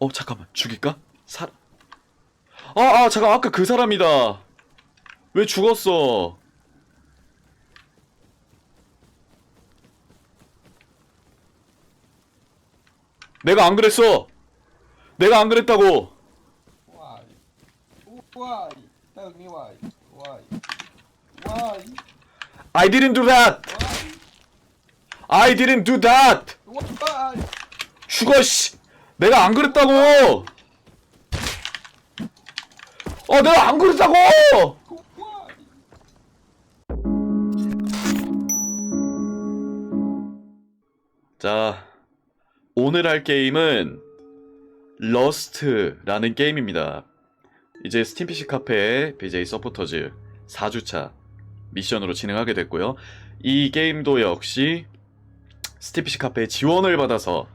어 잠깐만 죽일까? 사 아, 아, 잠깐, 아까 그 사람이다. 왜 죽었어? 내가 안 그랬어! 내가 안 그랬다고! Why? Why? Tell me why? Why? Why? I didn't do that! I didn't do that! Why? 죽어, 씨! 내가 안 그랬다고! 어, 내가 안 그랬다고! 자, 오늘 할 게임은 러스트라는 게임입니다. 이제 스팀 PC 카페 BJ 서포터즈 4주차 미션으로 진행하게 됐고요. 이 게임도 역시 스팀 PC 카페의 지원을 받아서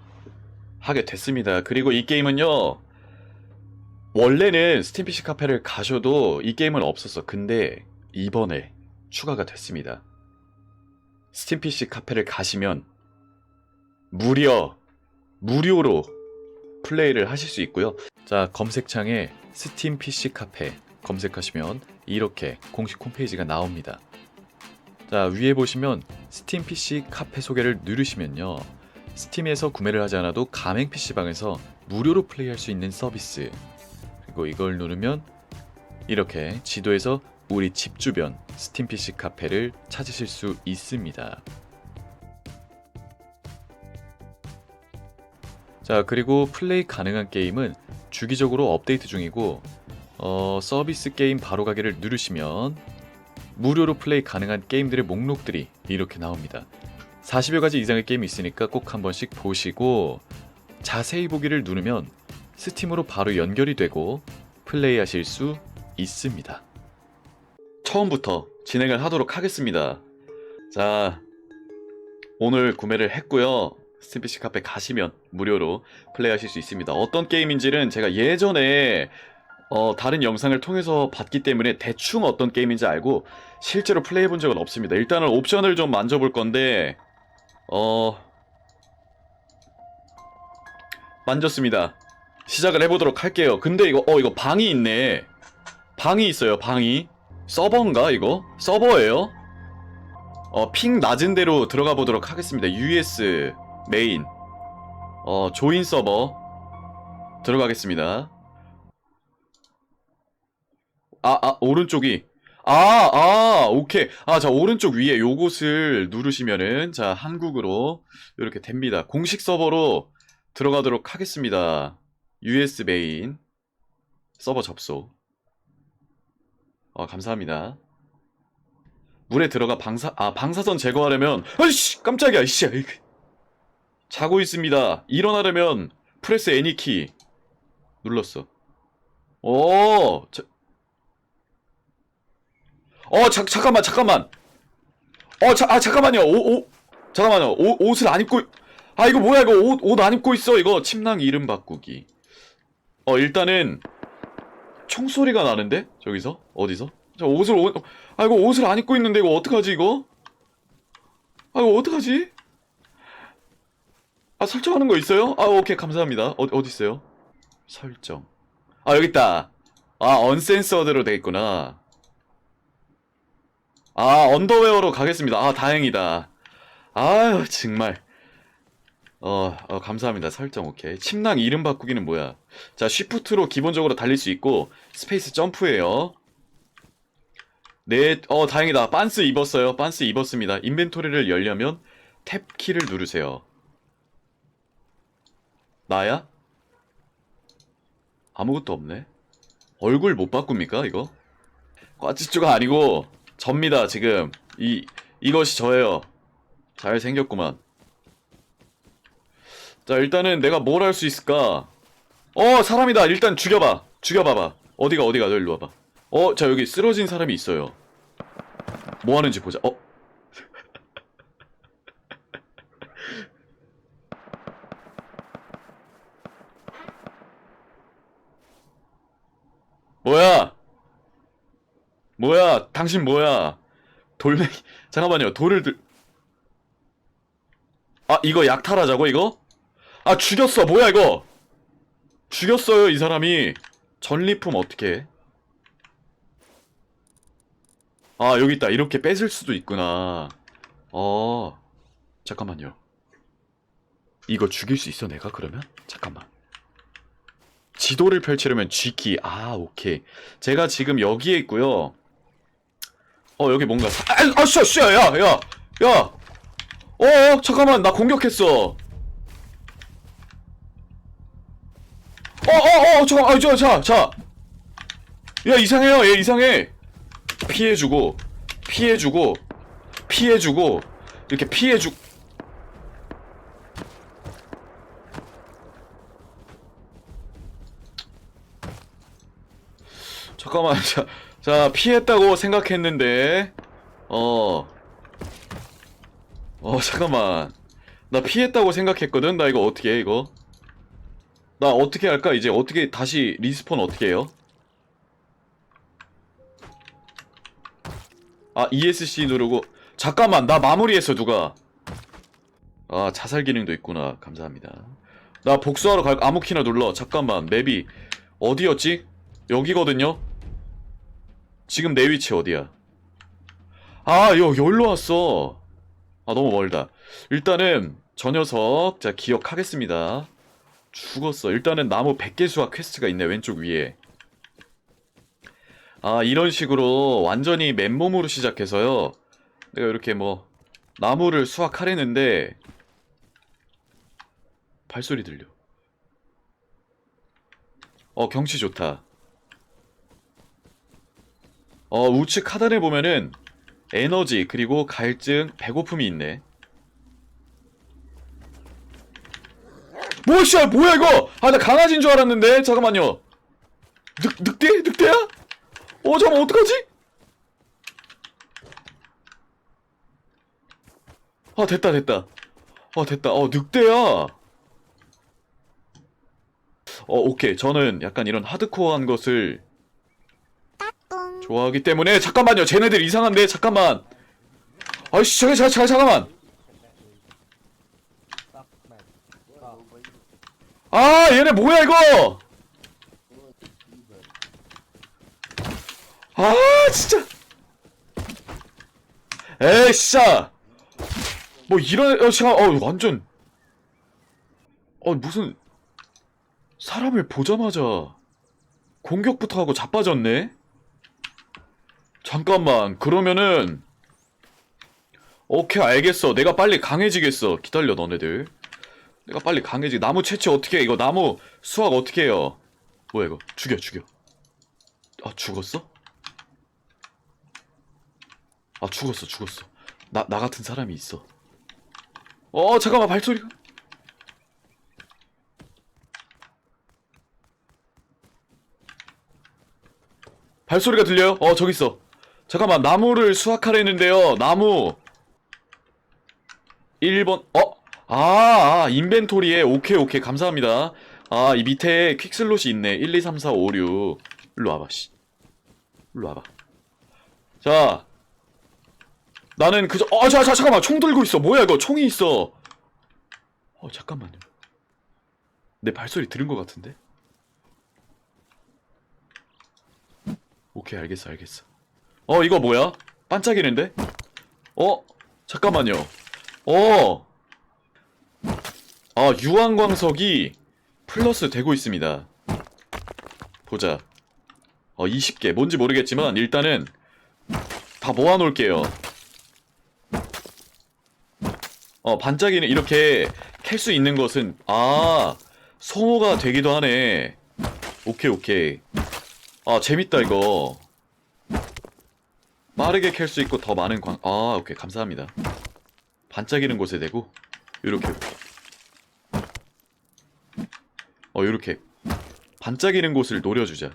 하게 됐습니다. 그리고 이 게임은요. 원래는 스팀 PC 카페를 가셔도 이 게임은 없었어. 근데 이번에 추가가 됐습니다. 스팀 PC 카페를 가시면 무려 무료로 플레이를 하실 수 있고요. 자, 검색창에 스팀 PC 카페 검색하시면 이렇게 공식 홈페이지가 나옵니다. 자, 위에 보시면 스팀 PC 카페 소개를 누르시면요. 스팀에서 구매를 하지 않아도 가맹 PC방에서 무료로 플레이할 수 있는 서비스. 그리고 이걸 누르면 이렇게 지도에서 우리 집 주변 스팀 PC 카페를 찾으실 수 있습니다. 자, 그리고 플레이 가능한 게임은 주기적으로 업데이트 중이고, 어, 서비스 게임 바로 가기를 누르시면 무료로 플레이 가능한 게임들의 목록들이 이렇게 나옵니다. 40여 가지 이상의 게임이 있으니까 꼭 한 번씩 보시고, 자세히 보기를 누르면 스팀으로 바로 연결이 되고 플레이 하실 수 있습니다. 처음부터 진행을 하도록 하겠습니다. 자, 오늘 구매를 했고요. 스팀 PC 카페 가시면 무료로 플레이하실 수 있습니다. 어떤 게임인지는 제가 예전에 어, 다른 영상을 통해서 봤기 때문에 대충 어떤 게임인지 알고 실제로 플레이해 본 적은 없습니다. 일단은 옵션을 좀 만져볼 건데 어 만졌습니다. 시작을 해보도록 할게요. 근데 이거 어 이거 방이 있네. 방이 있어요. 방이 서버인가 이거? 서버예요? 어, 핑 낮은 대로 들어가 보도록 하겠습니다. US 메인 어 조인 서버 들어가겠습니다. 아, 아, 오른쪽이. 아, 아, 오케이. 아, 자, 오른쪽 위에 요것을 누르시면은, 자, 한국으로 이렇게 됩니다. 공식 서버로 들어가도록 하겠습니다. US 메인 서버 접속. 어, 감사합니다. 물에 들어가 방사, 아, 방사선 제거하려면, 아이씨! 깜짝이야, 이씨! 자고 있습니다. 일어나려면, 프레스 애니키. 눌렀어. 오, 자, 어, 자, 잠깐만, 잠깐만. 어, 자, 아, 잠깐만요. 옷, 옷, 잠깐만요. 옷, 옷을 안 입고, 아, 이거 뭐야, 이거 옷, 옷 안 입고 있어. 이거 침낭 이름 바꾸기. 어, 일단은, 총소리가 나는데? 저기서? 어디서? 저 옷을, 옷, 아, 이거 옷을 안 입고 있는데, 이거 어떡하지, 이거? 아, 이거 어떡하지? 아, 설정하는 거 있어요? 아, 오케이, 감사합니다. 어, 어디 있어요? 설정. 아, 여기 있다. 아, 언센서드로 돼 있구나. 아, 언더웨어로 가겠습니다. 아, 다행이다. 아유, 정말. 어, 어, 감사합니다. 설정 오케이. 침낭 이름 바꾸기는 뭐야? 자, 쉬프트로 기본적으로 달릴 수 있고, 스페이스 점프예요. 네, 어, 다행이다. 빤스 입었어요. 빤스 입었습니다. 인벤토리를 열려면 탭 키를 누르세요. 나야? 아무것도 없네. 얼굴 못 바꿉니까, 이거? 꽈찌쭈가 아니고, 접니다, 지금. 이, 이것이 저예요. 잘생겼구만. 자, 일단은 내가 뭘 할 수 있을까? 어, 사람이다. 일단 죽여봐. 죽여봐봐. 어디가, 어디가, 너 일로 와봐. 어, 자, 여기 쓰러진 사람이 있어요. 뭐 하는지 보자. 어? 뭐야? 뭐야? 당신 뭐야? 돌멩이 잠깐만요. 돌을 들 아, 이거 약탈하자고 이거? 아, 죽였어. 뭐야 이거? 죽였어요 이 사람이 전리품 어떻게 해? 아 여기 있다 이렇게 뺏을 수도 있구나 어 잠깐만요 이거 죽일 수 있어 내가 그러면? 잠깐만 지도를 펼치려면 G키 아 오케이 제가 지금 여기에 있고요 어 여기 뭔가. 사... 아, 아 씨야 씨야 야야야. 어, 어 잠깐만 나 공격했어. 어 어 어 잠깐 아 저 자 자 야 이상해요 얘 이상해. 피해주고 피해주고 피해주고 이렇게 피해주. 잠깐만 자, 자 피했다고 생각했는데 어 어, 잠깐만. 나 피했다고 생각했거든? 나 이거 어떻게 해, 이거? 나 어떻게 할까? 이제 어떻게, 다시 리스폰 어떻게 해요? 아, ESC 누르고. 잠깐만, 나 마무리했어, 누가. 아, 자살 기능도 있구나. 감사합니다. 나 복수하러 갈, 아무 키나 눌러. 잠깐만, 맵이. 어디였지? 여기거든요? 지금 내 위치 어디야? 아, 여, 여기로 왔어. 아 너무 멀다. 일단은 저 녀석 자 기억하겠습니다. 죽었어. 일단은 나무 100개 수확 퀘스트가 있네 왼쪽 위에. 아 이런 식으로 완전히 맨몸으로 시작해서요. 내가 이렇게 뭐 나무를 수확하려는데 발소리 들려. 어 경치 좋다 어 우측 하단에 보면은 에너지 그리고 갈증 배고픔이 있네. 뭐야 뭐야 이거? 아 나 강아지인 줄 알았는데? 잠깐만요. 늑, 늑대? 늑대야? 어 잠깐만 어떡하지? 아 됐다 됐다. 아 됐다. 어 늑대야. 어 오케이. 저는 약간 이런 하드코어한 것을 좋아하기 때문에 잠깐만요. 쟤네들 이상한데 잠깐만. 아이씨 잠깐 잠깐 잠깐만. 아 얘네 뭐야 이거? 아 진짜. 에이 진짜. 뭐 이런 어 잠깐 어 완전. 어 무슨 사람을 보자마자 공격부터 하고 자빠졌네 잠깐만. 그러면은 오케이 알겠어. 내가 빨리 강해지겠어. 기다려 너네들. 내가 빨리 강해지. 나무 채취 어떻게 해? 이거 나무 수확 어떻게 해요? 뭐야 이거? 죽여 죽여. 아 죽었어? 아 죽었어 죽었어. 나, 나 같은 사람이 있어. 어 잠깐만 발소리가. 발소리가 들려요? 어 저기 있어 잠깐만 나무를 수확하려는데요. 나무. 1번 어? 아, 아 인벤토리에 오케이 오케이. 감사합니다. 아 이 밑에 퀵슬롯이 있네. 1 2 3 4 5 6 일로 와봐 씨. 일로 와봐. 자. 나는 그저 어 자, 자, 잠깐만. 총 들고 있어. 뭐야 이거? 총이 있어. 어 잠깐만요. 내 발소리 들은 것 같은데? 오케이 알겠어 알겠어 어 이거 뭐야 반짝이는데 어 잠깐만요 어. 아, 유황광석이 플러스 되고 있습니다. 보자. 어, 20개. 뭔지 모르겠지만, 일단은, 다 모아놓을게요. 어, 반짝이는 이렇게 캘 수 있는 것은, 아, 소모가 되기도 하네. 오케이, 오케이. 아, 재밌다, 이거. 빠르게 캘 수 있고 더 많은 광, 아, 오케이. 감사합니다. 반짝이는 곳에 대고 요렇게 어 요렇게. 반짝이는 곳을 노려주자.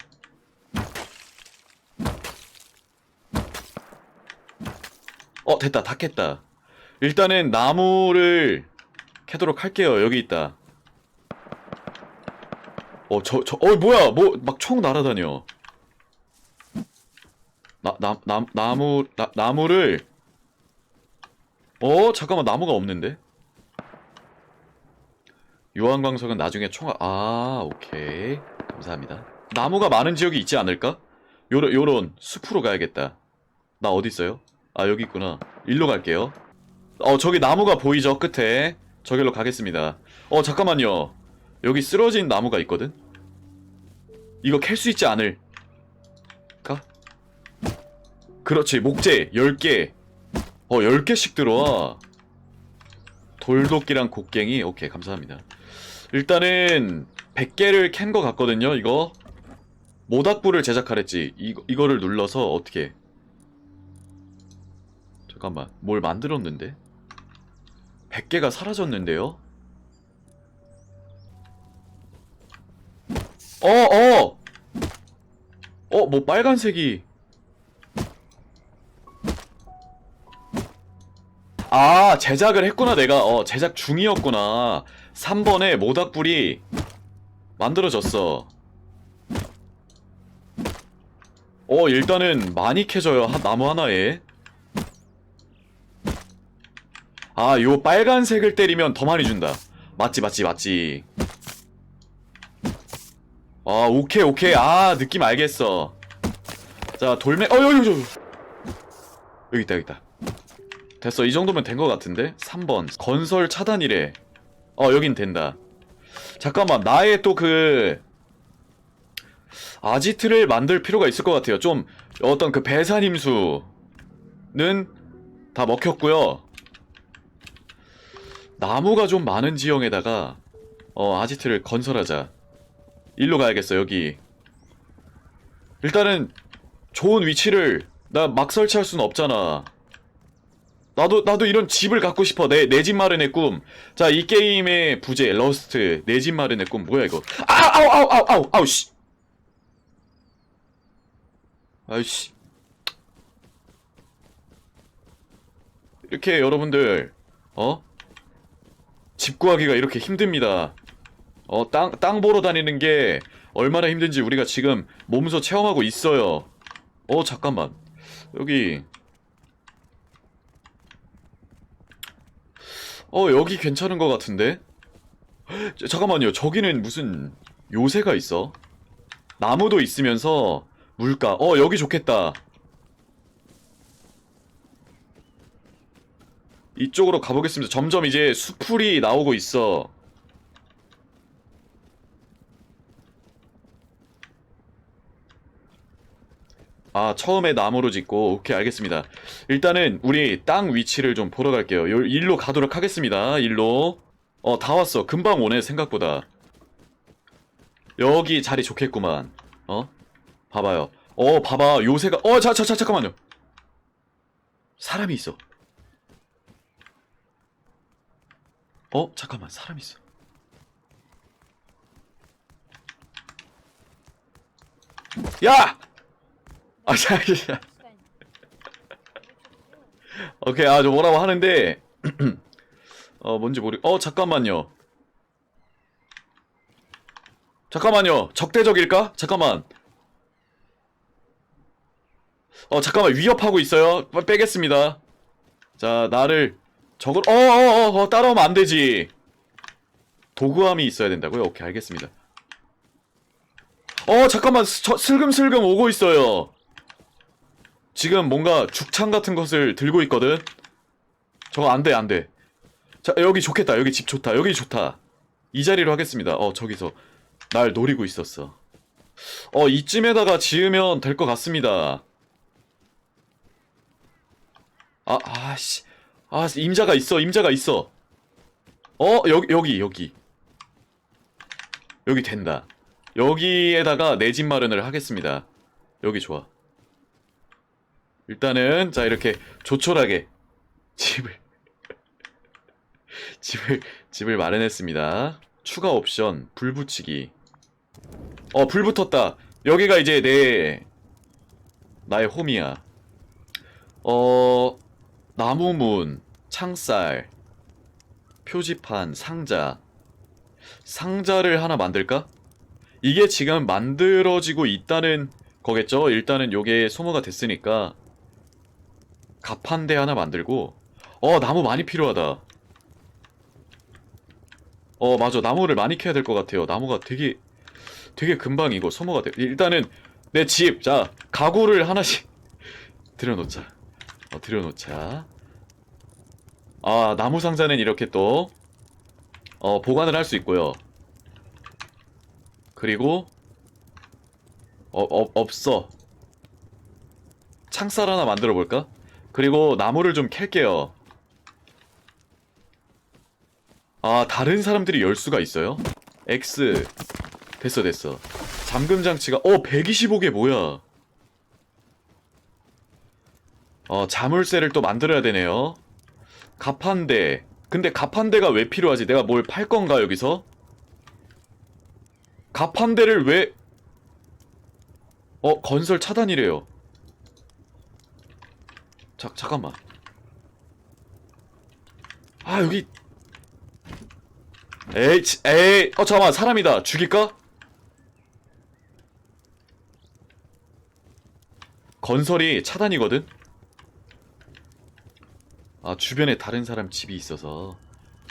어 됐다. 다 캤다. 일단은 나무를 캐도록 할게요. 여기 있다. 어저저어 뭐야. 뭐 막 총 날아다녀 나 나 나 나무 나, 나무를 어 잠깐만 나무가 없는데? 요한광석은 나중에 총알 아 오케이. 감사합니다. 나무가 많은 지역이 있지 않을까? 요런 요런 숲으로 가야겠다. 나 어디 있어요? 아 여기 있구나. 일로 갈게요. 어 저기 나무가 보이죠 끝에? 저길로 가겠습니다. 어 잠깐만요. 여기 쓰러진 나무가 있거든? 이거 캘 수 있지 않을 그렇지 목재 10개. 어 10개씩 들어와. 돌도끼랑 곡괭이? 오케이 감사합니다. 일단은 100개를 캔 거 같거든요 이거. 모닥불을 제작하랬지. 이거, 이거를 눌러서 어떻게. 잠깐만 뭘 만들었는데? 100개가 사라졌는데요? 어어! 어뭐 빨간색이 아 제작을 했구나 내가. 어 제작 중이었구나. 3번에 모닥불이 만들어졌어. 어 일단은 많이 캐져요 한 나무 하나에. 아 요 빨간색을 때리면 더 많이 준다. 맞지 맞지 맞지. 아 오케이 오케이. 아 느낌 알겠어. 자 돌멩 어 여기 여기 여기 여기 있다 여기 있다 됐어. 이 정도면 된 것 같은데? 3번. 건설 차단이래. 어 여긴 된다. 잠깐만. 나의 또 그 아지트를 만들 필요가 있을 것 같아요. 좀 어떤 그 배산임수는 다 먹혔고요. 나무가 좀 많은 지형에다가 어 아지트를 건설하자. 일로 가야겠어 여기. 일단은 좋은 위치를 나 막 설치할 수는 없잖아 나도 나도 이런 집을 갖고 싶어 내 내 집 마련의 꿈. 자 이 게임의 부제 러스트 내 집 마련의 꿈 뭐야 이거? 아 아우 아우 아우 아우 아우 씨. 아이씨. 이렇게 여러분들 어? 집 구하기가 이렇게 힘듭니다. 어 땅 땅 보러 다니는 게 얼마나 힘든지 우리가 지금 몸소 체험하고 있어요. 어 잠깐만 여기 어 여기 괜찮은 것 같은데? 저- 잠깐만요. 저기는 무슨 요새가 있어? 나무도 있으면서 물가. 어 여기 좋겠다. 이쪽으로 가보겠습니다. 점점 이제 수풀이 나오고 있어 아 처음에 나무로 짓고 오케이 알겠습니다. 일단은 우리 땅 위치를 좀 보러 갈게요. 요 일로 가도록 하겠습니다. 일로. 어 다 왔어. 금방 오네 생각보다. 여기 자리 좋겠구만. 어? 봐봐요. 어 봐봐. 요새가 어 자 자 자 잠깐만요. 사람이 있어. 어? 잠깐만. 사람 있어. 야! 아, 자, 자. 오케이, 아, 저 뭐라고 하는데, 어, 뭔지 모르, 어, 잠깐만요. 잠깐만요. 적대적일까? 잠깐만. 어, 잠깐만, 위협하고 있어요. 빼겠습니다. 자, 나를, 적을, 어, 어, 어, 어, 따라오면 안 되지. 도구함이 있어야 된다고요? 오케이, 알겠습니다. 어, 잠깐만, 슬금슬금 오고 있어요. 지금 뭔가 죽창 같은 것을 들고 있거든? 저거 안 돼, 안 돼. 자, 여기 좋겠다. 여기 집 좋다. 여기 좋다. 이 자리로 하겠습니다. 어, 저기서. 날 노리고 있었어. 어, 이쯤에다가 지으면 될 것 같습니다. 아, 아씨. 아, 임자가 있어, 임자가 있어. 어, 여기, 여기, 여기. 여기 된다. 여기에다가 내 집 마련을 하겠습니다. 여기 좋아. 일단은 자 이렇게 조촐하게 집을 집을 집을 마련했습니다. 추가 옵션 불 붙이기. 어 불 붙었다. 여기가 이제 내 나의 홈이야. 어 나무문, 창살, 표지판, 상자. 상자를 하나 만들까? 이게 지금 만들어지고 있다는 거겠죠? 일단은 요게 소모가 됐으니까 갑판대 하나 만들고 어 나무 많이 필요하다. 어 맞아. 나무를 많이 캐야 될 것 같아요. 나무가 되게 되게 금방 이거 소모가 돼. 일단은 내 집 자 가구를 하나씩 들여놓자. 어 들여놓자. 아 나무 상자는 이렇게 또 어, 보관을 할 수 있고요. 그리고 어, 어, 없어. 창살 하나 만들어 볼까? 그리고 나무를 좀 캘게요. 아 다른 사람들이 열 수가 있어요? X. 됐어 됐어. 잠금 장치가 어 125개 뭐야? 어 자물쇠를 또 만들어야 되네요. 갑판대. 근데 갑판대가 왜 필요하지? 내가 뭘 팔 건가 여기서? 갑판대를 왜 어 건설 차단이래요 자 잠깐만 아 여기 에이, 치- 에이, 어, 잠깐만, 사람이다. 죽일까? 건설이 차단이거든? 아, 주변에 다른 사람 집이 있어서.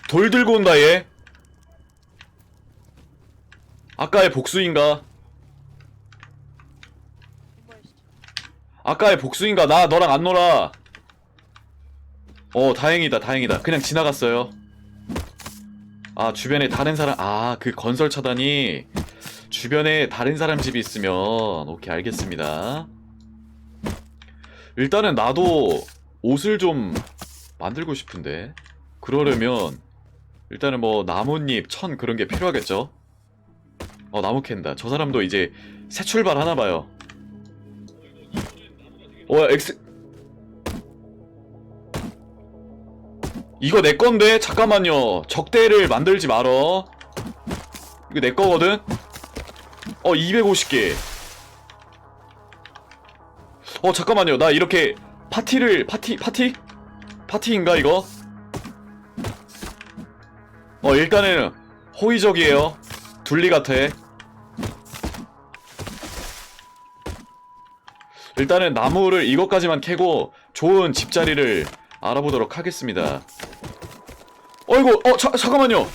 돌 들고 온다, 얘. 아까의 복수인가? 아까의 복수인가? 나 너랑 안 놀아. 어, 다행이다, 다행이다. 그냥 지나갔어요. 아 주변에 다른 사람 아 그 건설 차단이 주변에 다른 사람 집이 있으면 오케이 알겠습니다 일단은 나도 옷을 좀 만들고 싶은데 그러려면 일단은 뭐 나뭇잎 천 그런 게 필요하겠죠 어 나무 캔다 저 사람도 이제 새 출발 하나 봐요 어 엑스 이거 내 건데 잠깐만요. 적대를 만들지 말어. 이거 내 거거든. 어 250개. 어 잠깐만요. 나 이렇게 파티를 파티 파티 파티인가 이거? 어 일단은 호의적이에요. 둘리 같아. 일단은 나무를 이것까지만 캐고 좋은 집자리를 알아보도록 하겠습니다. 어이구, 어, 자, 잠깐만요.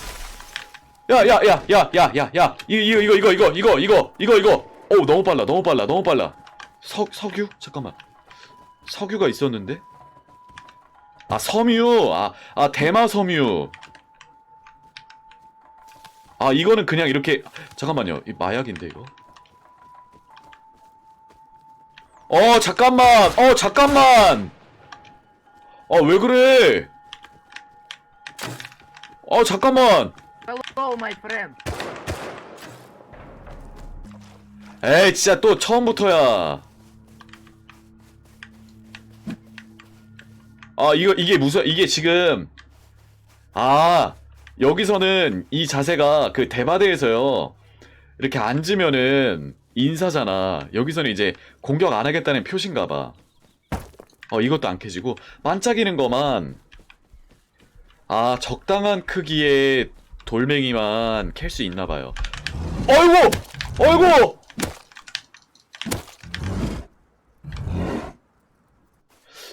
야, 야, 야, 야, 야, 야, 야. 이거, 이거, 이거, 이거, 이거, 이거, 이거, 이거. 오, 너무 빨라, 너무 빨라, 너무 빨라. 석, 석유? 잠깐만. 석유가 있었는데? 아, 섬유! 아, 아, 대마 섬유. 아, 이거는 그냥 이렇게. 잠깐만요. 이 마약인데, 이거? 어, 잠깐만. 어, 잠깐만. 어, 왜 그래? 어, 잠깐만. Hello, my friend. 에이, 진짜 또 처음부터야. 아, 이거, 이게 무슨, 이게 지금, 아, 여기서는 이 자세가 그 대바대에서요, 이렇게 앉으면은 인사잖아. 여기서는 이제 공격 안 하겠다는 표시인가 봐. 어, 이것도 안 캐지고, 반짝이는 거만, 아, 적당한 크기의 돌멩이만 캘 수 있나 봐요. 어이구! 어이구!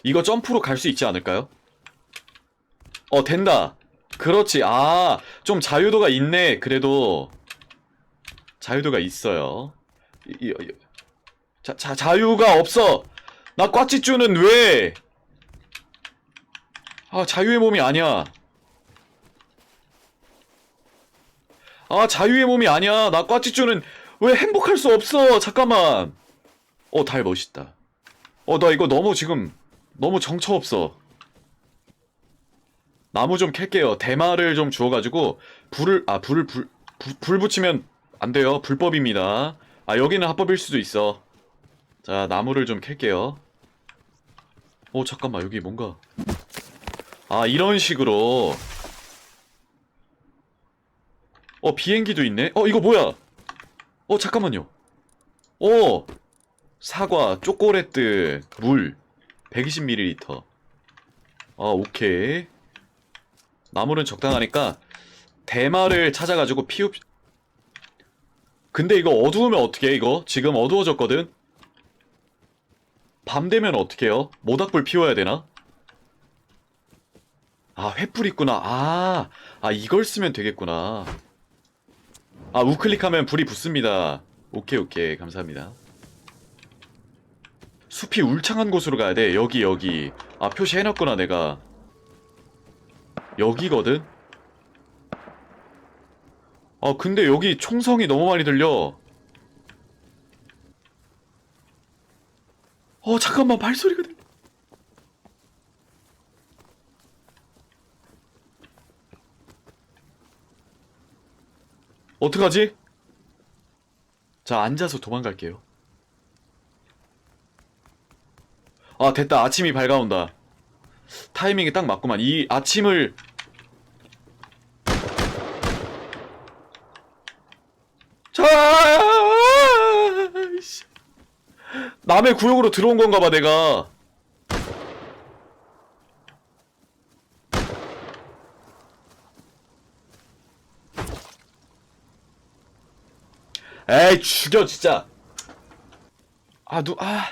이거 점프로 갈 수 있지 않을까요? 어, 된다. 그렇지. 아, 좀 자유도가 있네. 그래도 자유도가 있어요. 이, 이, 이. 자, 자, 자유가 없어. 나 꽈찌쭈는 왜? 아, 자유의 몸이 아니야. 아, 자유의 몸이 아니야. 나 꽈찌쭈는 왜 행복할 수 없어? 잠깐만. 어, 달 멋있다. 어, 나 이거 너무 지금 너무 정처 없어. 나무 좀 캘게요. 대마를 좀 주워가지고 불을 아 불을 불, 불, 불 붙이면 안 돼요. 불법입니다. 아 여기는 합법일 수도 있어. 자 나무를 좀 캘게요. 어 잠깐만 여기 뭔가 아 이런 식으로 어 비행기도 있네. 어 이거 뭐야? 어 잠깐만요. 어 사과, 초콜릿, 물 120ml. 아, 오케이. 나무는 적당하니까 대마를 찾아가지고 피웁. 근데 이거 어두우면 어떡해, 이거? 지금 어두워졌거든? 밤 되면 어떡해요? 모닥불 피워야 되나? 아 횃불 있구나. 아, 아 이걸 쓰면 되겠구나. 아 우클릭하면 불이 붙습니다. 오케이 오케이. 감사합니다. 숲이 울창한 곳으로 가야 돼. 여기 여기. 아 표시해놨구나 내가. 여기거든 아 근데 여기 총성이 너무 많이 들려. 어 잠깐만 발소리가 들려. 어떡하지? 자 앉아서 도망갈게요. 아 됐다. 아침이 밝아온다. 타이밍이 딱 맞구만. 이 아침을 자 씨. 남의 구역으로 들어온 건가 봐 내가. 에이 죽여 진짜. 아누아아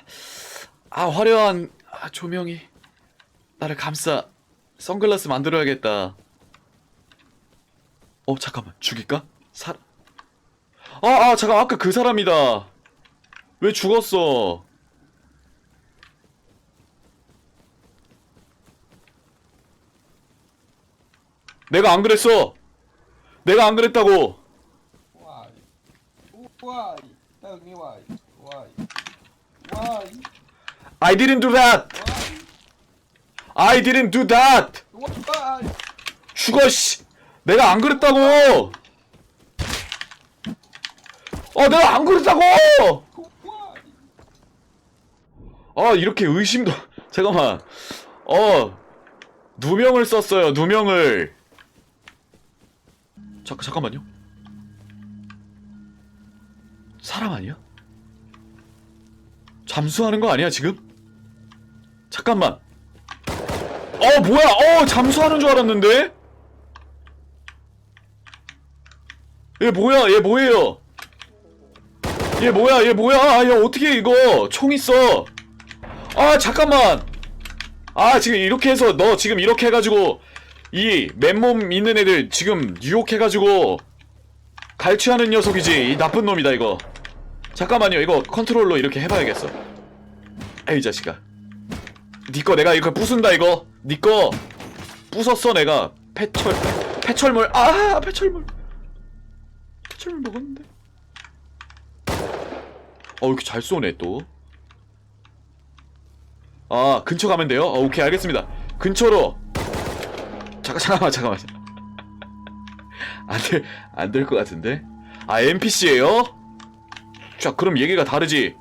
아, 화려한 아, 조명이. 나를 감싸 선글라스 만들어야겠다. 어 잠깐만. 죽일까? 사... 아, 아 잠깐 아까 그 사람이다. 왜 죽었어 내가 안 그랬어 내가 안 그랬다고 Why? Why? Tell me why? Why? Why? I didn't do that Why? I didn't do that Why? 죽어 씨 내가 안 그랬다고 어 내가 안 그랬다고 Why? 아 이렇게 의심도 잠깐만 어 누명을 썼어요 누명을 자, 잠깐만요. 사람 아니야? 잠수하는 거 아니야 지금? 잠깐만. 어 뭐야? 어 잠수하는 줄 알았는데? 얘 뭐야? 얘 뭐예요? 얘 뭐야? 얘 뭐야? 아, 얘 어떻게 이거? 총 있어. 아 잠깐만. 아 지금 이렇게 해서 너 지금 이렇게 해가지고 이 맨몸 있는 애들 지금 유혹해가지고 갈취하는 녀석이지. 이 나쁜 놈이다 이거. 잠깐만요 이거 컨트롤로 이렇게 해봐야겠어. 에이 자식아. 니거 내가 이거 부순다 이거. 니거 부쉈어 내가. 패철 패철물. 아 패철물. 패철물 먹었는데? 어 이렇게 잘 쏘네 또. 아 근처 가면 돼요? 어, 오케이 알겠습니다. 근처로 잠깐 잠깐만 잠깐만. 안될 안될 것 같은데? 아 NPC예요? 자 그럼 얘기가 다르지.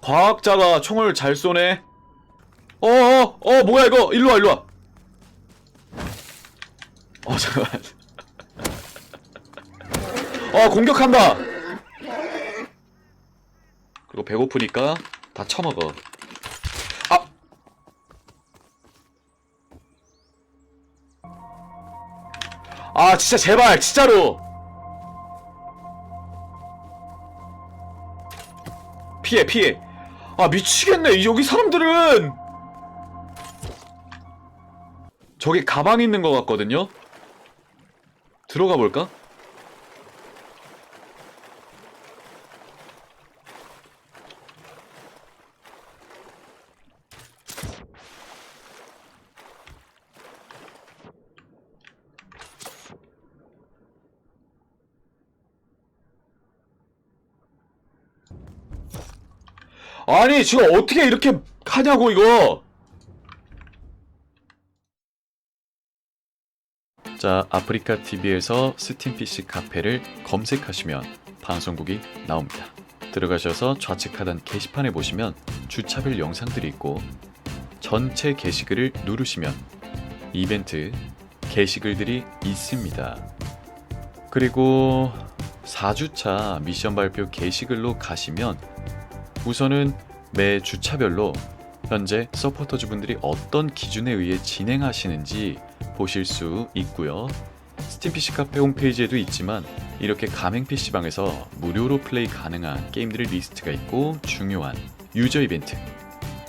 과학자가 총을 잘 쏘네. 어어 어, 뭐야 이거. 일로와 일로와. 어 잠깐만 어 공격한다. 그리고 배고프니까 다 처먹어. 아! 아, 진짜 제발 진짜로. 피해 피해. 아 미치겠네 여기 사람들은. 저기 가방 있는 것 같거든요? 들어가 볼까? 아니 지금 어떻게 이렇게 하냐고 이거. 자 아프리카 TV에서 스팀 PC 카페를 검색하시면 방송국이 나옵니다. 들어가셔서 좌측 하단 게시판에 보시면 주차별 영상들이 있고 전체 게시글을 누르시면 이벤트 게시글들이 있습니다. 그리고 4주차 미션 발표 게시글로 가시면 우선은 매 주차별로 현재 서포터즈 분들이 어떤 기준에 의해 진행하시는지 보실 수 있고요. 스팀 PC 카페 홈페이지에도 있지만 이렇게 가맹 PC방에서 무료로 플레이 가능한 게임들의 리스트가 있고 중요한 유저 이벤트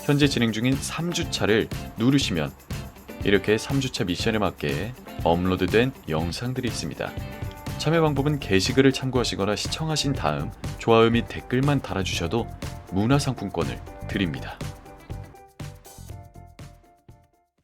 현재 진행 중인 3주차를 누르시면 이렇게 3주차 미션에 맞게 업로드된 영상들이 있습니다. 참여 방법은 게시글을 참고하시거나 시청하신 다음 좋아요 및 댓글만 달아주셔도 문화상품권을 드립니다.